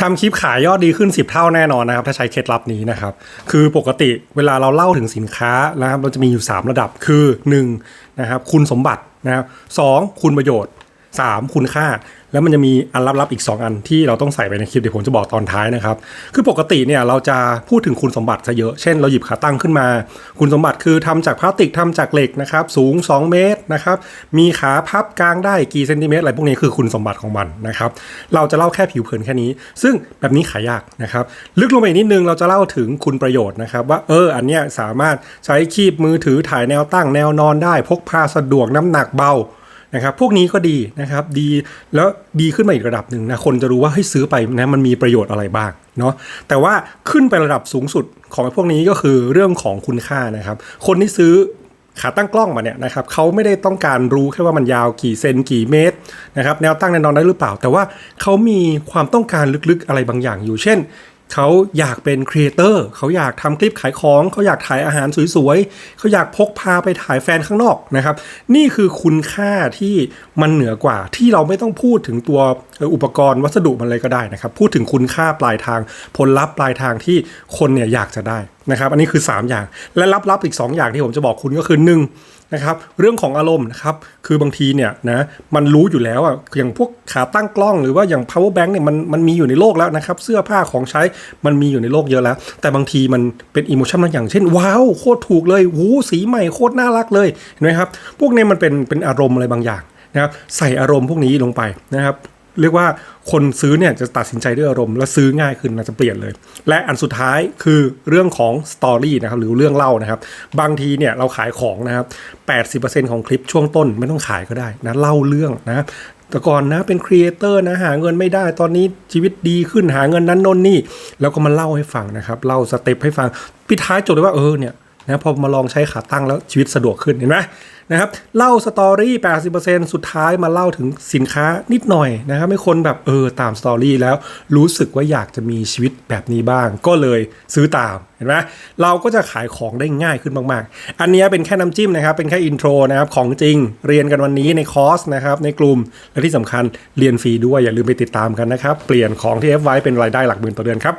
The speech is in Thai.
ทำคลิปขายยอดดีขึ้น 10 เท่าแน่นอนนะครับ ถ้าใช้เคล็ดลับนี้นะครับ คือปกติเวลาเราเล่าถึงสินค้านะครับเราจะมีอยู่ 3 ระดับคือ 1. นะครับคุณสมบัตินะครับสองคุณประโยชน์ 3. คุณค่า แล้วมันจะมีอันลับๆอีก 2 อันที่เราต้องใส่ไปในคลิปเดี๋ยวผมจะบอกตอนท้ายนะครับ คือปกติเนี่ยเราจะพูดถึงคุณสมบัติซะเยอะ เช่นเราหยิบขาตั้งขึ้นมา คุณสมบัติคือทำจากพลาสติกทำจากเหล็กนะครับ สูง 2 เมตรนะครับ มีขาพับกลางได้กี่เซนติเมตรอะไรพวกนี้คือคุณสมบัติของมันนะครับ เราจะเล่าแค่ผิวเผินแค่นี้ ซึ่งแบบนี้ขายยากนะครับ ลึกลงไปอีกนิดนึงเราจะเล่าถึงคุณประโยชน์นะครับ ว่าเอออันเนี้ยสามารถใช้คีบมือถือถ่ายแนวตั้งแนวนอนได้ พกพาสะดวกน้ำหนักเบา นะครับพวกนี้ก็ดีนะครับดีแล้วดีขึ้นมาอีกระดับหนึ่งนะคนจะรู้ว่าให้ซื้อไปนะมันมีประโยชน์อะไรบ้างเนาะแต่ว่าขึ้นไประดับสูงสุดของพวกนี้ก็คือเรื่องของคุณค่านะครับ คนที่ซื้อขาตั้งกล้องมาเนี่ยนะครับเขาไม่ได้ต้องการรู้แค่ว่ามันยาวกี่เซนกี่เมตรนะครับแนวตั้งแนวนอนได้หรือเปล่า แต่ว่าเขามีความต้องการลึกๆอะไรบางอย่างอยู่เช่น เขาอยากเป็นครีเอเตอร์เขาอยากทำคลิปขายของ เขาอยากถ่ายอาหารสวยๆ เขาอยากพกพาไปถ่ายแฟนข้างนอกนะครับ นี่คือคุณค่าที่มันเหนือกว่าที่เราไม่ต้องพูดถึงตัวอุปกรณ์วัสดุมันเลยก็ได้นะครับ พูดถึงคุณค่าปลายทางผลลัพธ์ปลายทางที่คนเนี่ยอยากจะได้นะครับอันนี้คือ 3 อย่างและลับๆอีก 2 อย่างที่ผมจะบอกคุณก็คือ 1. นะครับเรื่องของอารมณ์นะครับคือบางทีเนี่ยนะมันรู้อยู่แล้วอะอย่างพวกขาตั้งกล้องหรือว่าอย่าง power bank เนี่ยมันมันมีอยู่ในโลกแล้วนะครับเสื้อผ้าของใช้มันมีอยู่ในโลกเยอะแล้ว แต่บางทีมันเป็นอิโมชันบางอย่างเช่น ว้าวโคตรถูกเลยหูสีใหม่โคตรน่ารักเลยเห็นไหมครับพวกนี้มันเป็นเป็นอารมณ์อะไรบางอย่างนะครับใส่อารมณ์พวกนี้ลงไปนะครับ เรียกว่าคนซื้อเนี่ยจะตัดสินใจด้วยอารมณ์และซื้อง่ายขึ้นนะจะเปลี่ยนเลย และอันสุดท้ายคือเรื่องของสตอรี่นะครับหรือเรื่องเล่านะครับ บางทีเนี่ยเราขายของนะครับ 80%ของคลิปช่วงต้นไม่ต้องขายก็ได้นะเล่าเรื่องนะแต่ก่อนนะเป็นครีเอเตอร์นะหาเงินไม่ได้ตอนนี้ชีวิตดีขึ้นหาเงินนั้นนนนี่ แล้วก็มาเล่าให้ฟังนะครับเล่าสเต็ปให้ฟังปิดท้ายจบเลยว่าเออเนี่ย นะพอมาลองใช้ขาตั้งแล้วชีวิตสะดวกขึ้นเห็นไหมนะครับเล่าสตอรี่ 80%สุดท้ายมาเล่าถึงสินค้านิดหน่อยนะครับให้คนแบบเออตามสตอรี่แล้วรู้สึกว่าอยากจะมีชีวิตแบบนี้บ้าง ก็เลยซื้อตามเห็นไหมเราก็จะขายของได้ง่ายขึ้นมาก ๆ อันนี้เป็นแค่น้ำจิ้มนะครับ เป็นแค่อินโทรนะครับของจริงเรียนกันวันนี้ในคอร์สนะครับในกลุ่มและที่สำคัญเรียนฟรีด้วยอย่าลืมไปติดตามกันนะครับ เปลี่ยนของที่เอฟไว้เป็นรายได้หลักหมื่นต่อเดือนครับ